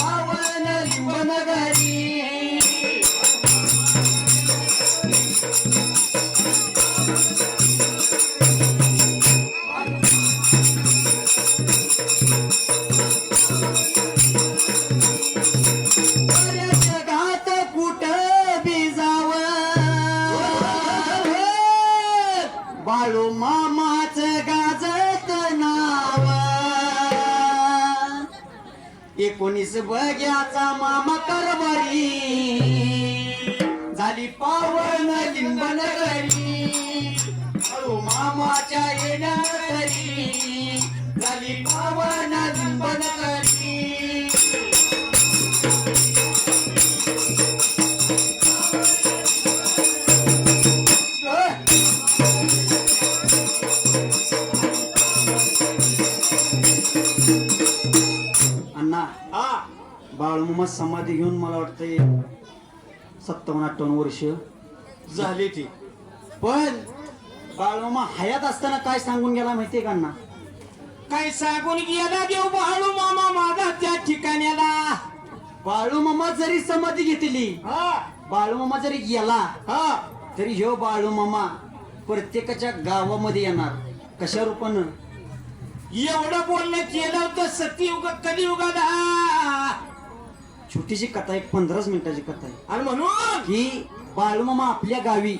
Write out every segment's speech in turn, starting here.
झाली पावन एकोणीस बग्याचा मामा करबारी. झाली पावन लिंबन घरी बाळू मामाच्या येण्या झाली पावन लिंबन घरी Thank you. बाळूमामा समाधी घेऊन मला वाटतंय सत्तावन्न अठ्ठावन्न वर्ष झाली ती. पण बाळूमामा हयात असताना काय सांगून गेला माहितीये का अण्णा? काय सांगून गेला देव बाळू मामा माझा त्या ठिकाण्याला? बाळूमामा जरी समाधी घेतली हा. बाळूमामा जरी गेला हा. तरी ह्यो बाळूमामा प्रत्येकाच्या गावामध्ये येणार. कशा रूपानं? एवढं बोलणं केलं होतं सत्ययुग कलियुगाला. छोटीशी कथा एक पंधराच मिनिटाची कथा आहे. आणि म्हणून की बाळूमामा आपल्या गावी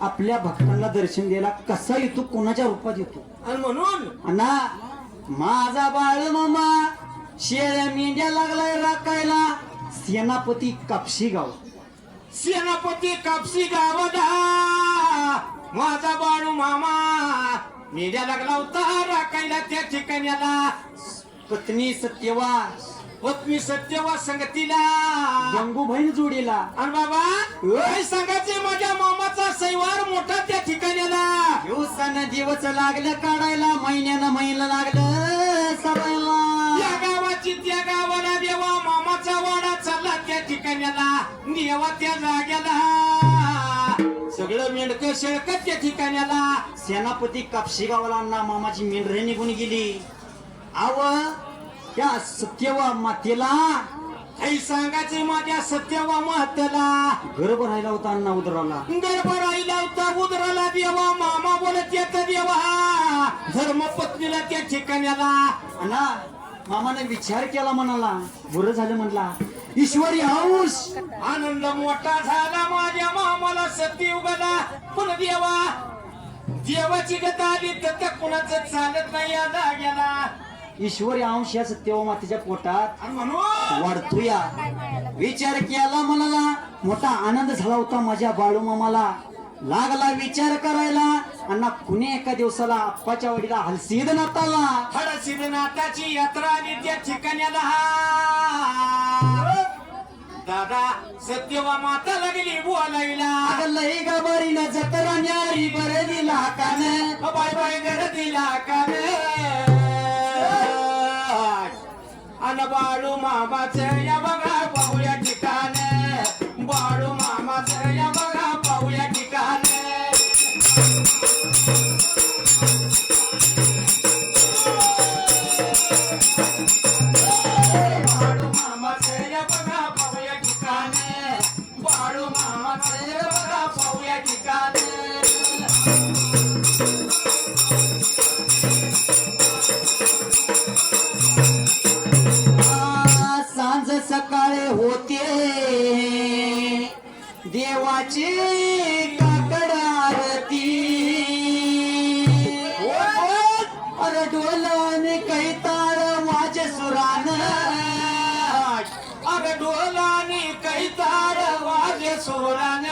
आपल्या भक्तांना दर्शन द्यायला कसा येतो कोणाच्या रूपात येतो? आणि म्हणून अण्णा माझा बाळू मामा शेळ्या मेंढ्या लागलाय राखायला. सेनापती कापशी गाव सेनापती कापसी गावाला माझा बाळू मामा मेढ्या लागला होता राखायला त्या ठिकाण्याला. पत्नी सत्यवा पत्नी सत्यवा संगतीला. गंगूबाईन जोडीला. आणि बाबा सांगायचे माझ्या मामाचा सैवार मोठा त्या ठिकाण्याला. दिवसानं दिवस लागलं काढायला महिन्यानं महिना लागलं सरायला या गावाची त्या गावाला देवा मामाचा वाडा चालला त्या ठिकाण्याला. देवा त्या जाग्याला. सगळं मेंढक शेळकत त्या ठिकाण्याला. सेनापती कापशी गावाला अण्णा मामाची मेंढरे निघून गेली. आव त्या सत्यवा मातेला. आई सांगायचे माझ्या सत्यवा महत्याला गर्भ राहिला होता अण्णा उदराला. गर्भ राहिला होता उदराला देवा मामा बोलत येत देवा. धर्म पत्नीला त्या ठिकाण्याला अण्णा मामाने विचार केला म्हणाला. बरं झालं म्हणला. ईश्वरी हौस. आनंद मोठा झाला माझ्या मामाला सत्ययुगाला पण देवा देवाची गता आली तर कुणाचं चालत नाही या जाग्याला ईश्वरी अंश या सत्यवा मातेच्या पोटात आणि म्हणून वाढतो या विचार केला म्हणाला मोठा आनंद झाला होता माझ्या बाळू मामाला. लागला विचार करायला. अण्णा कुणी एका दिवसाला आप्पाच्या वडीला हलसीद नाताला हडसिद्धनाथाची यात्रा आली त्या ठिकाण्याला दादा सत्यवा माता लागली बोलायला लई गबारीनं जत्रा न्यारी बरं दिला कान बाय बाय घर दिला का अन बाळू मामाच या बघा पाहूया ठिकाण. बाळू मामाच या बघा पाहूया ठिकाण. बाळू मामाच या बघा पाहूया ठिकाण. बाळू मामाच या बघा पाहूया ठिकाण. देवाची काकड आरती अरे डोलाने सुरान. अग डोलानी कैतार वाजे सुरान.